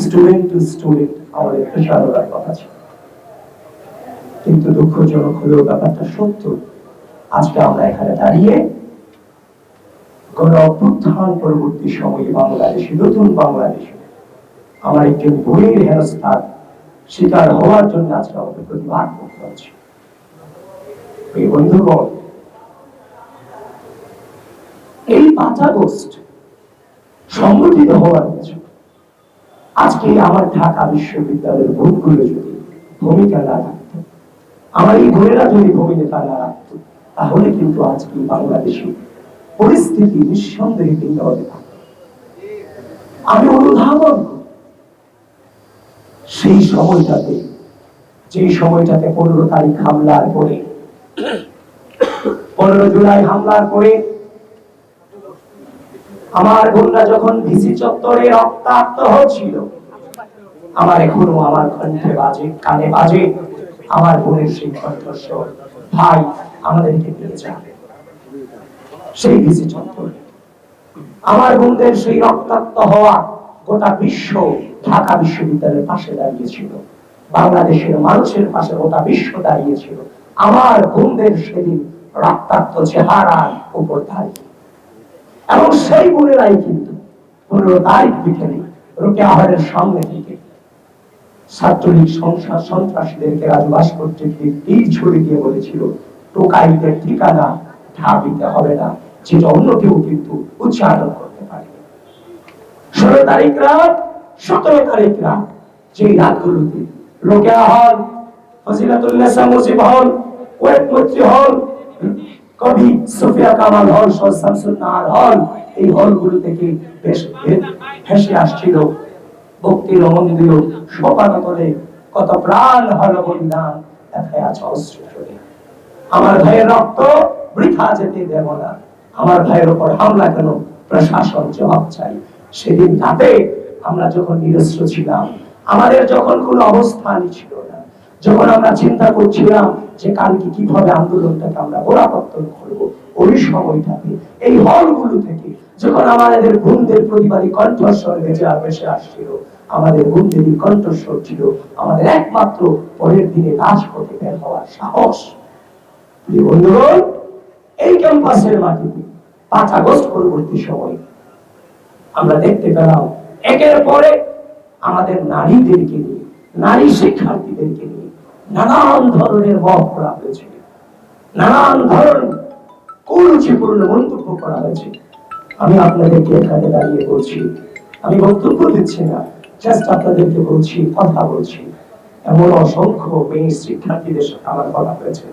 Student two student আমাদের পেশার করার কথা ছিল। কিন্তু দুঃখজনক হলেও ব্যাপারটা সত্য, আজকে আমরা এখানে দাঁড়িয়ে গণ অভ্যুত্থান পরবর্তী সময়ে বাংলাদেশে, নতুন বাংলাদেশে আমার একজন বইয়ের হেনস্থার শিকার হওয়ার জন্য আজকে আমাদের প্রতিবাদ করতে হচ্ছে। এই বন্ধুগণ, এই পাঁচ আগস্ট সংগঠিত হওয়ার পেছনে আজকে আমার ঢাকা বিশ্ববিদ্যালয়ের ভোটগুলো যদি ভূমিকা না রাখতো, আমার এই বোনেরা যদি ভূমিকা না রাখতো, তাহলে কিন্তু আজকে বাংলাদেশে পরিস্থিতি নিঃসন্দেহে কিন্তু থাকতো আমি অনুধাবন সেই সময়টাতে যে সময়টাতে পনেরো তারিখ হামলার পরে, পনেরো জুলাই হামলার পরে আমার বোনরা যখন ভিসি চত্বরে রক্তাক্ত হচ্ছিল, আমার এখনও আমার কণ্ঠে বাজে, কানে বাজে, আমার বোনের সেই কণ্ঠস্বর, ভাই আমাদেরকে নিয়ে যাবে সেই ভিসি চত্বরে। আমার বোনদের সেই রক্তাক্ত হওয়া গোটা বিশ্ব ঢাকা বিশ্ববিদ্যালয়ের পাশে দাঁড়িয়েছিল, বাংলাদেশের মানুষের পাশে গোটা বিশ্ব দাঁড়িয়েছিল। আমার বোনদের সেদিন রক্তাক্ত চেহারার উপর দাঁড়িয়ে। এবং সেই বোনেরাই কিন্তু পনেরো তারিখ বিকেলে রোকে আহারের সামনে থেকে ছাত্রলীগ সংসার সন্ত্রাসীদেরকে রাজবাস করতে গিয়ে তীর ছুড়ে দিয়ে বলেছিল টোকাইদের ঠিকানা ঢাবিতে হবে না, যেটা অন্য কেউ কিন্তু উচ্চারণ করতে পারে ষোলো তারিখ রাত, সতেরো তারিখ রাত যে রাতগুলোতে রোকেয়া হল ফজিলাতুল্লাহ মুজিব হল ওয়েব মৈত্রী হল কবি সুফিয়া কামাল হল, সহ শামসুন নাহার হল, এই হলগুলো থেকে বেশ ভেসে আসছিল ভক্তি রমন্দির সোপানতলে কত প্রাণ হল বলিদান আমার ভাইয়ের রক্ত বৃথা যেতে দেব না। আমার ভাইয়ের উপর হামলা কেন? প্রশাসন জবাব চাই। সেদিন রাতে আমরা যখন নিরস্ত্র ছিলাম, আমাদের যখন কোনো অবস্থানই ছিল না। যখন আমরা চিন্তা করছিলাম যে কালকে কীভাবে আন্দোলনটাকে আমরা গোড়াপত্তন করব, ওই সময়টাতে এই হলগুলো থেকে যখন আমাদের বন্ধুদের প্রতিবাদী কণ্ঠস্বর বেজে বেসে আসছিল, আমাদের বন্ধুদেরই কণ্ঠস্বর ছিল আমাদের একমাত্র পরের দিনে রাজপথে বের হওয়ার সাহস। বন্ধুগণ, এই ক্যাম্পাসের মাটিতে পাঁচ আগস্ট পরবর্তী সময় আমরা দেখতে পেলাম, একের পরে আমাদের নারীদেরকে নিয়ে, নারী শিক্ষার্থীদেরকে নিয়ে নানান ধরনের মত করা হয়েছে। নানান ধরনের কুরুচিপূর্ণ মন্তব্য করা হয়েছে। আমি আপনাদেরকে এখানে দাঁড়িয়ে বলছি, আমি বক্তব্য দিচ্ছি না জাস্ট আপনাদেরকে বলছি, কথা বলছি। এমন অসংখ্য মেয়ে শিক্ষার্থীদের সাথে আমার কথা হয়েছে।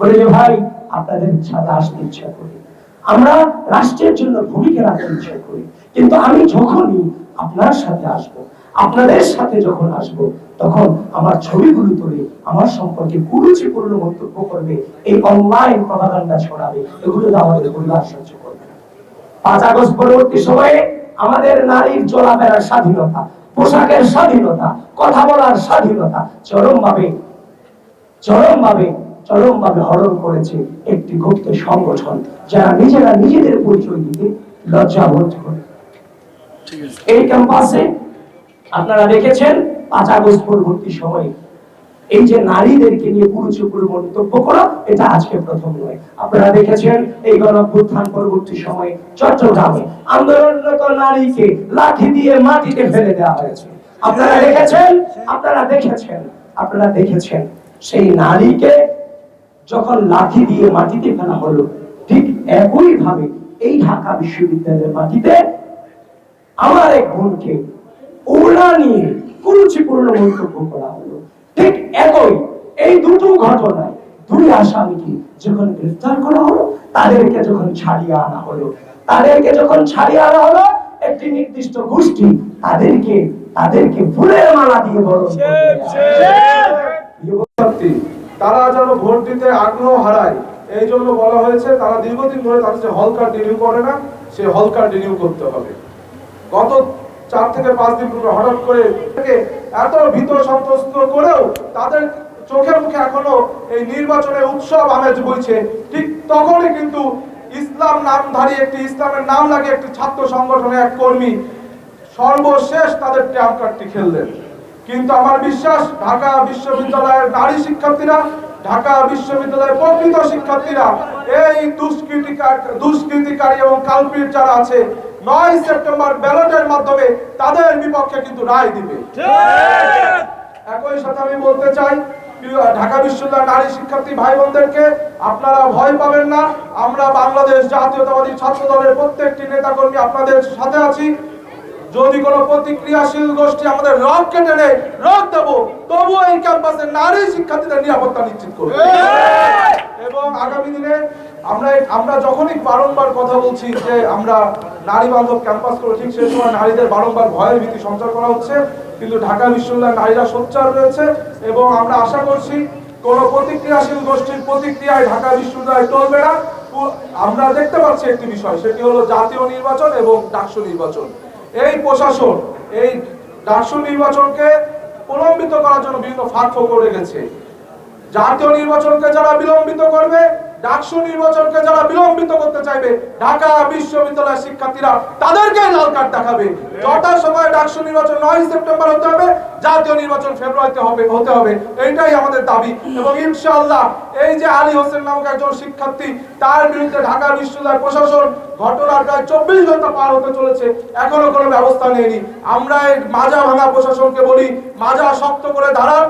বলে যে, ভাই, আপনাদের সাথে আসতে ইচ্ছা করি। আমরা রাষ্ট্রের জন্য ভূমিকা রাখতে ইচ্ছা করি। কিন্তু আমি যখনই আপনার সাথে আসব, আপনাদের সাথে যখন আসব তখন আমার ছবিগুলো তুলে আমার সম্পর্কে কুরুচিপূর্ণ মন্তব্য করবে এই অনলাইন প্রভাকাণ্ডা ছড়াবে। এগুলো আমাদের পরিবার সহ্য করবে পাঁচ আগস্ট পরবর্তী সময়ে আমাদের নারীর চলাফেরার স্বাধীনতা পোশাকের স্বাধীনতা কথা বলার স্বাধীনতা চরমভাবে চরমভাবে চরমভাবে হরণ করেছে একটি গুপ্ত সংগঠন যারা নিজেরা নিজেদের পরিচয় দিতে লজ্জা বোধ করে এই ক্যাম্পাসে আপনারা দেখেছেন পাঁচ আগস্ট পরবর্তী সময়ে এই যে নারীদেরকে নিয়ে কুরুচিপুর মন্তব্য করা, এটা আজকে প্রথম নয়। আপনারা দেখেছেন এই গণঅভ্যুত্থান পরবর্তী সময়ে চট্টগ্রামে আন্দোলনরত নারীকে লাঠি দিয়ে মাটিতে ফেলে দেওয়া হয়েছে। আপনারা দেখেছেন? আপনারা দেখেছেন? আপনারা দেখেছেন? সেই নারীকে যখন লাঠি দিয়ে মাটিতে ফেলা হলো, ঠিক একই ভাবে এই ঢাকা বিশ্ববিদ্যালয়ের মাটিতে আমার এক বোনকে ওড়না নিয়ে কুরুচিপূর্ণ মন্তব্য করা হলো। ঠিক একই এই দুটো ঘটনায় দুই আসামিকে যখন গ্রেফতার করা হলো তাদেরকে যখন ছাড়িয়ে আনা হলো। তাদেরকে যখন ছাড়িয়ে আনা হলো একটি নির্দিষ্ট গোষ্ঠী তাদেরকে তাদেরকে ফুলের মালা দিয়ে বরণ তারা যেন ভোট দিতে আগ্রহ হারায় এই জন্য বলা হয়েছে তারা দীর্ঘদিন ধরে তাদের যে হল কার্ড রিনিউ করে না সে হল কার্ড রিনিউ করতে হবে। গত চার থেকে পাঁচ দিন পূর্বে হঠাৎ করে এত ভীত সন্ত্রস্ত করেও তাদের চোখে মুখে এখনও এই নির্বাচনের উৎসব আমেজ বইছে। ঠিক তখনই কিন্তু ইসলাম নামধারী একটি ইসলামের নাম লাগে একটি ছাত্র সংগঠনের এক কর্মী সর্বশেষ তাদের ট্যাম্প কার্ডটি খেললেন। কিন্তু আমার বিশ্বাস, ঢাকা বিশ্ববিদ্যালয়ের নারী শিক্ষার্থীরা, ঢাকা বিশ্ববিদ্যালয়ের প্রকৃত শিক্ষার্থীরা, এই দুষ্কৃতিকার দুষ্কৃতিকারী এবং কালপিট যারা আছে নয় সেপ্টেম্বর ব্যালটের মাধ্যমে তাদের বিপক্ষে কিন্তু রায় দিবে। একই সাথে আমি বলতে চাই ঢাকা বিশ্ববিদ্যালয় নারী শিক্ষার্থী ভাই বোনদেরকে আপনারা ভয় পাবেন না। আমরা বাংলাদেশ জাতীয়তাবাদী ছাত্র দলের প্রত্যেকটি নেতাকর্মী আপনাদের সাথে আছি। যদি কোনো প্রতিক্রিয়াশীল গোষ্ঠী আমাদের রক কেটে নেয় রক দেবো তবু এই ক্যাম্পাসে নারী শিক্ষার্থীদের নিরাপত্তা নিশ্চিত করবে। এবং আগামী দিনে আমরা আমরা যখনই বারংবার কথা বলছি যে আমরা নারী বান্ধব ক্যাম্পাস করব ঠিক সেই সময় নারীদের বারংবার ভয়ের ভীতি সঞ্চার করা হচ্ছে কিন্তু ঢাকা বিশ্ববিদ্যালয়ের নারীরা সোচ্চার রয়েছে এবং আমরা আশা করছি কোনো প্রতিক্রিয়াশীল গোষ্ঠীর প্রতিক্রিয়ায় ঢাকা বিশ্ববিদ্যালয় টলবে না। আমরা দেখতে পাচ্ছি একটি বিষয় সেটি হলো জাতীয় নির্বাচন এবং ডাকসু নির্বাচন। এই প্রশাসন, এই দার্শন নির্বাচনকে প্রলম্বিত করার জন্য বিভিন্ন ফাঁক করে রেখেছে। জাতীয় নির্বাচনকে যারা বিলম্বিত করবে ডাকসু নির্বাচনকে যারা বিলম্বিত করতে চাইবে, ঢাকা বিশ্ববিদ্যালয়ের শিক্ষার্থীরা তাদেরকে লাল কার্ড দেখাবে। যথা সময় ডাকসু নির্বাচন নয় সেপ্টেম্বর হতে হবে, জাতীয় নির্বাচন ফেব্রুয়ারিতে হবে, হতে হবে। এইটাই আমাদের দাবি। এবং ইনশাআল্লাহ এই যে আলী হোসেন নামক একজন শিক্ষার্থী, তার বিরুদ্ধে ঢাকা বিশ্ববিদ্যালয় প্রশাসন ঘটনার প্রায় চব্বিশ ঘণ্টা পার হতে চলেছে, এখনও কোনো ব্যবস্থা নেয়নি। আমরা মাজা ভাঙা প্রশাসনকে বলি, মাজা শক্ত করে দাঁড়ান।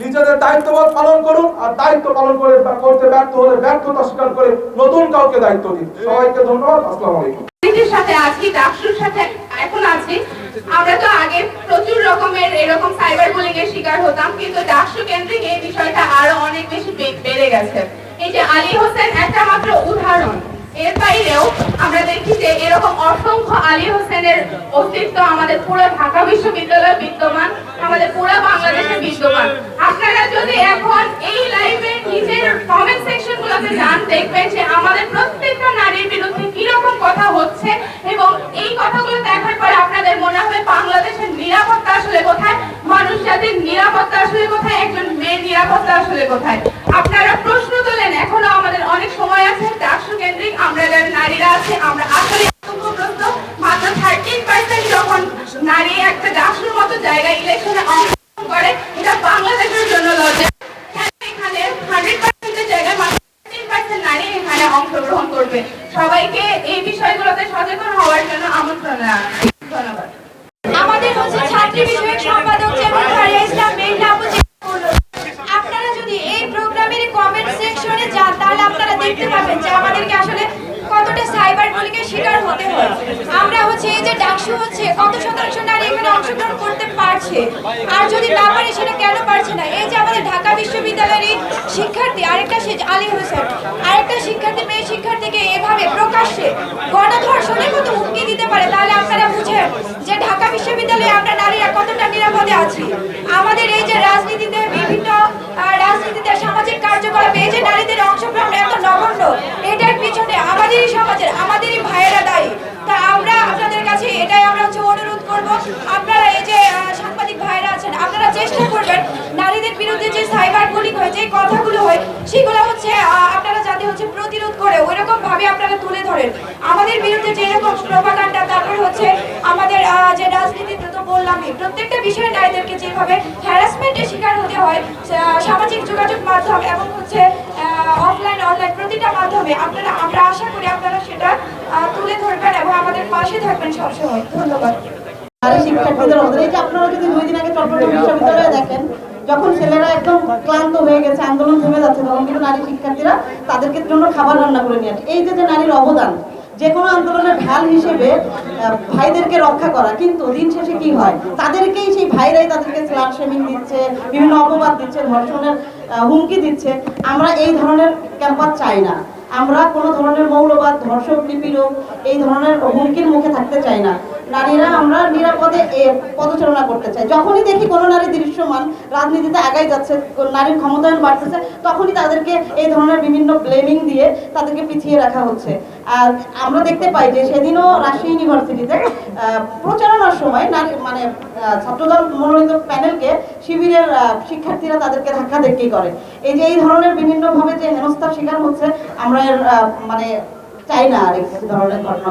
নিজেদের দায়িত্ববোধ পালন করুন আর দায়িত্ব পালন করে করতে ব্যর্থ হলে ব্যর্থতা স্বীকার করে নতুন কাউকে দায়িত্ব দিন। সবাইকে ধন্যবাদ, আসসালামু আলাইকুম। আমরা তো আগে প্রচুর রকমের এরকম শিকার হতাম, কিন্তু এই বিষয়টা আরও অনেক বেশি বেড়ে গেছে। এই যে আলী হোসেন একটা মাত্র উদাহরণ। এর বাইরেও আমরা দেখি যে এরকম অসংখ্য আলী হোসেনের অস্তিত্ব, আমাদের পুরো ঢাকা বিশ্ববিদ্যালয়ে বিদ্যমান, আমাদের পুরো বাংলাদেশে বিদ্যমান। আপনারা যদি এখন এই লাইভে নিজের কমেন্ট সেকশন গুলোতে যান, দেখবেন যে আমাদের প্রত্যেকটা নারীর বিরুদ্ধে কীরকম কথা হচ্ছে এবং এই কথাগুলো দেখার পরে আপনাদের মনে হবে বাংলাদেশের নিরাপত্তা আসলে কোথায়? মানুষ জাতির নিরাপত্তা আসলে কোথায়? একজন মেয়ের নিরাপত্তা আসলে কোথায় আপনারা প্রশ্ন তোলেন এখনও আমাদের অনেক সময় আছে ডাকসু কেন্দ্রিক আমরা যারা নারীরা আছে আমরা আসলে আতঙ্কগ্রস্ত মাত্র থার্টিন পার্সেন্ট যখন নারী একটা ডাকসুর মতো জায়গায় ইলেকশনে অংশগ্রহণ করে এটা বাংলাদেশের জন্য লজ্জা কেন এখানে হান্ড্রেড পার্সেন্টের জায়গায় মাত্র তিন পার্সেন্ট নারী এখানে অংশগ্রহণ করবে সবাইকে এই বিষয়গুলোতে সচেতন হওয়ার জন্য আমন্ত্রণ জানাচ্ছি ধন্যবাদ আমাদের হচ্ছে ছাত্রী বিষয়ক সম্পাদক যেমন ফারিয়া ইসলাম মেঘনা আপু যে বলল, আপনারা যদি এই প্রোগ্রামের কমেন্ট সেকশনে যান তাহলে আপনারা দেখতে পাবেন যে আমাদেরকে আসলে কতটা সাইবার বুলিংয়ের শিকার হতে হয় আমরা হচ্ছে, এই যে ডাকসু হচ্ছে, কত শতাংশ নারী এখানে অংশগ্রহণ করতে পারছে? আর যদি না পারে, সেটা কেন পারছে না? এই যে আমাদের ঢাকা বিশ্ববিদ্যালয়ের শিক্ষার্থী, আরেকটা আলী হোসেন, আরেকটা শিক্ষার্থী, মেয়ে শিক্ষার্থীকে এভাবে প্রকাশ্যে গণধর্ষণের মতো হুমকি দিতে পারে, তাহলে আপনারা বুঝেন যে ঢাকা বিশ্ববিদ্যালয়ে আমরা নারীরা কতটা নিরাপদে আছি আমাদের এই যে রাজনীতিতে বিভিন্ন আহ, রাজনীতিতে সামাজিক কার্যকলাপে এই যে নারীদের অংশগ্রহণ এত নগণ্য এটার পিছনে আমাদেরই সমাজের আমাদেরই ভাইয়েরা দায়ী তা আমরা আপনাদের কাছে এটাই আমরা হচ্ছে অনুরোধ করব আপনারা এই যে আহ, সাংবাদিক ভাইরা আছেন আপনারা চেষ্টা করবেন নারীদের বিরুদ্ধে যে সাইবার বুলিং হয়, যে কথাগুলো হয়, সেগুলো হচ্ছে আপনারা যাতে হচ্ছে প্রতিরোধ করে ওইরকম ভাবে আপনারা তুলে ধরেন। আমাদের বিরুদ্ধে যে রকম প্রোপাগান্ডা তারপর হচ্ছে আমাদের যে রাজনীতিতে তো বললামই। প্রত্যেকটা বিষয়ে নারীদেরকে যেভাবে হ্যারাসমেন্টের শিকার হতে হয় সামাজিক যোগাযোগ মাধ্যম এবং হচ্ছে অফলাইন অনলাইন প্রতিটা মাধ্যমে আপনারা, আমরা আশা করি আপনারা সেটা তুলে ধরবেন এবং আমাদের পাশে থাকবেন সবসময়। ধন্যবাদ। নারী শিক্ষার্থীদের যে আপনারা যদি দুই দিন আগে চট্টগ্রাম বিশ্ববিদ্যালয়ে দেখেন যখন ছেলেরা একদম ক্লান্ত হয়ে গেছে, আন্দোলন থেমে যাচ্ছে, তখন কিন্তু নারী শিক্ষার্থীরা তাদেরকে জন্য খাবার রান্না করে নিয়ে এই যে যে নারীর অবদান, যে কোনো আন্দোলনের ঢাল হিসেবে ভাইদেরকে রক্ষা করা, কিন্তু দিন শেষে কি হয়? তাদেরকেই সেই ভাইরাই তাদেরকে স্লাট শেমিং দিচ্ছে, বিভিন্ন অপবাদ দিচ্ছে, ধর্ষণের হুমকি দিচ্ছে। আমরা এই ধরনের ক্যাম্পাস চাই না। আমরা কোনো ধরনের মৌলবাদ, ধর্ষক, নিপীড়ন এই ধরনের হুমকির মুখে থাকতে চাই না। নারীরা আমরা নিরাপদে পদচারণা করতে চাই। যখনই দেখি কোনো নারী দৃশ্যমান রাজনীতিতে আগাই যাচ্ছে, নারীর ক্ষমতায়ন বাড়তেছে, তখনই তাদেরকে এই ধরনের বিভিন্ন ব্লেমিং দিয়ে তাদেরকে পিছিয়ে রাখা হচ্ছে। আর আমরা দেখতে পাই যে সেদিনও রাজশাহী ইউনিভার্সিটিতে প্রচারণার সময় মানে ছাত্রদল মনোনীত প্যানেলকে শিবিরের শিক্ষার্থীরা তাদেরকে ধাক্কা দেখেই করে। এই যে এই ধরনের বিভিন্নভাবে যে হেনস্থার শিকার হচ্ছে, আমরা মানে চাই না আর ধরনের ঘটনা